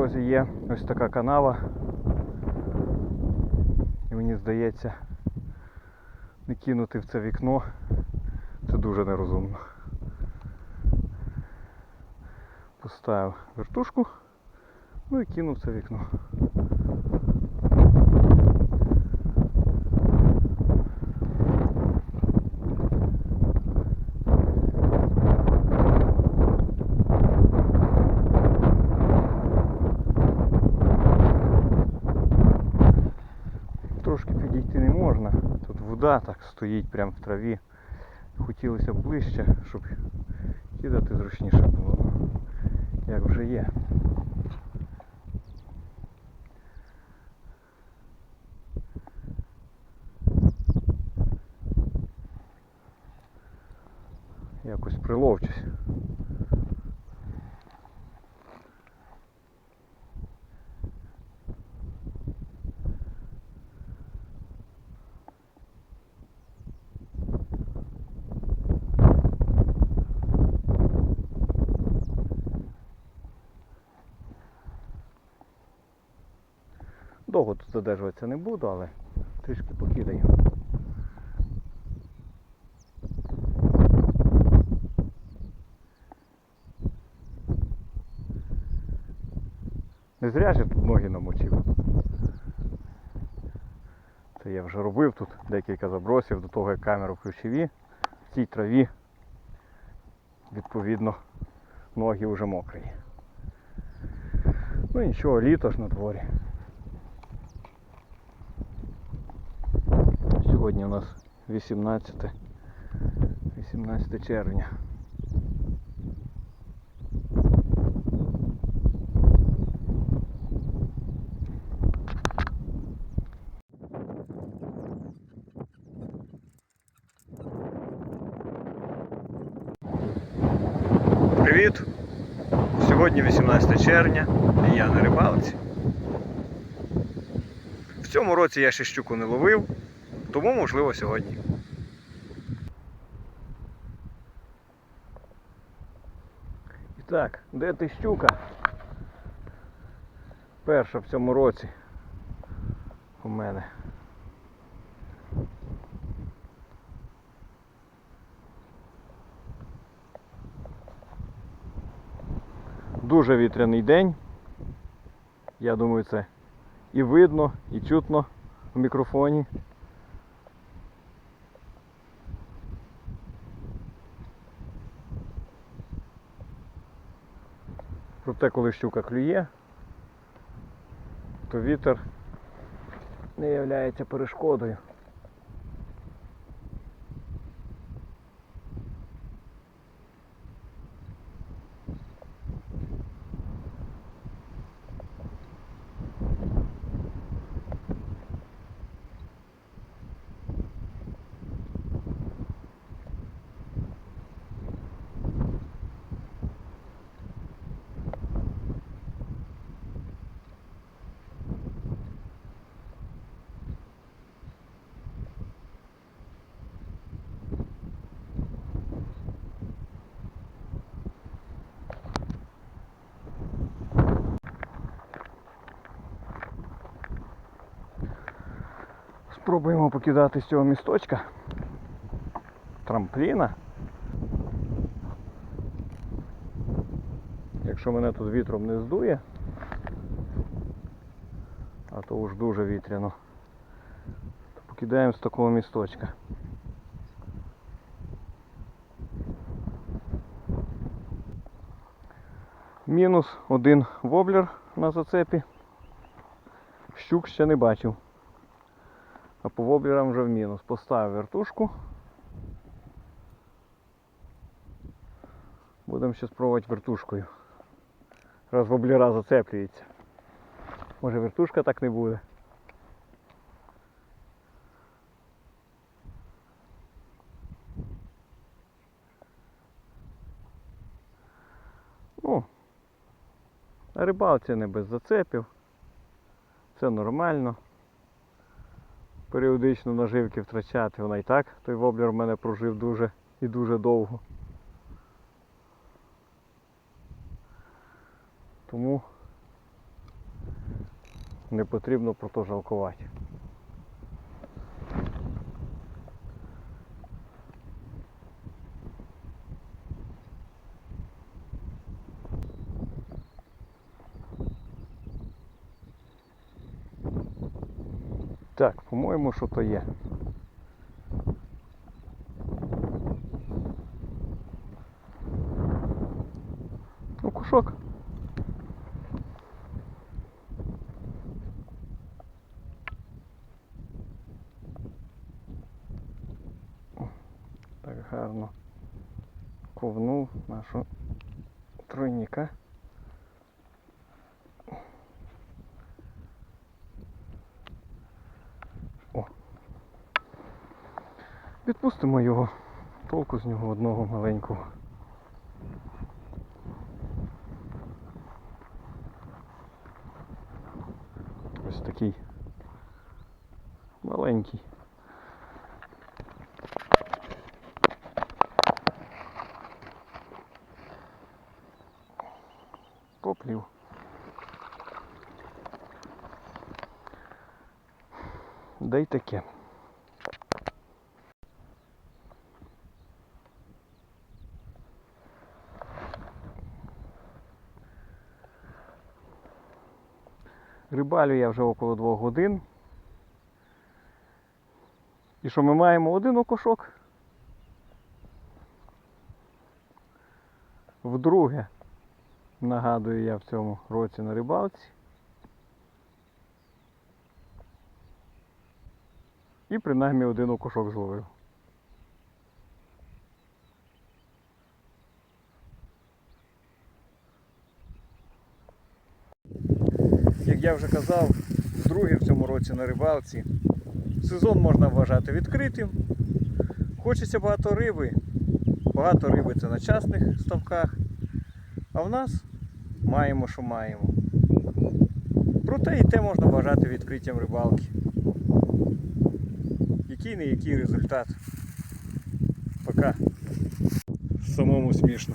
дорозі є ось така канава. І мені здається, не кинути в це вікно це дуже нерозумно. Поставив вертушку, ну і кинув це вікно. Трошки підійти не можна. Тут вода так стоїть прямо в траві. Хотілося б ближче, щоб кидати зручніше було. Як вже є. Якось приловчусь. Довго тут задержуватися не буду, але трішки покидаю. Не зря ж я тут ноги намочив. Це я вже робив тут декілька забросів до того, як камеру включив і в цій траві відповідно ноги вже мокрі. Ну нічого, літо ж на дворі. Сьогодні у нас 18, 18 червня. Привіт! Сьогодні 18 червня і я на рибалці. В цьому році я ще щуку не ловив, тому можливо сьогодні. І так, де ти щука? Перша в цьому році у мене. Дуже вітряний день. Я думаю, це і видно, і чутно в мікрофоні. Проте, коли щука клює, то вітер не є перешкодою. Спробуємо покидати з цього місточка. Трампліна. Якщо мене тут вітром не здує, а то уж дуже вітряно, то покидаємо з такого місточка. Мінус один воблер на зацепі. Щук ще не бачив. А по воблерам вже в мінус. Поставив вертушку. Будемо ще спробувати вертушкою Раз воблера зацеплюється. Може вертушка так не буде. Ну, рибалці не без зацепів. Це нормально. Періодично наживки втрачати, вона і так. Той воблер в мене прожив дуже і дуже довго. Тому не потрібно про то жалкувати. Так, по-моєму, що то є. Ну, кушок. Так гарно ковнув нашу тройника. Відпустимо його. Толку з нього одного маленького. Ось такий маленький. Поплів. Да й таке. Рибалю я вже около двох годин. І що ми маємо один окошок? Вдруге, нагадую я в цьому році на рибалці. І принаймні один окушок зловив. Я вже казав, вдруге в цьому році на рибалці. Сезон можна вважати відкритим. Хочеться багато риби. Багато риби це на частних ставках. А в нас маємо, що маємо. Проте і те можна вважати відкриттям рибалки. Який не який результат. Пока. Самому смішно.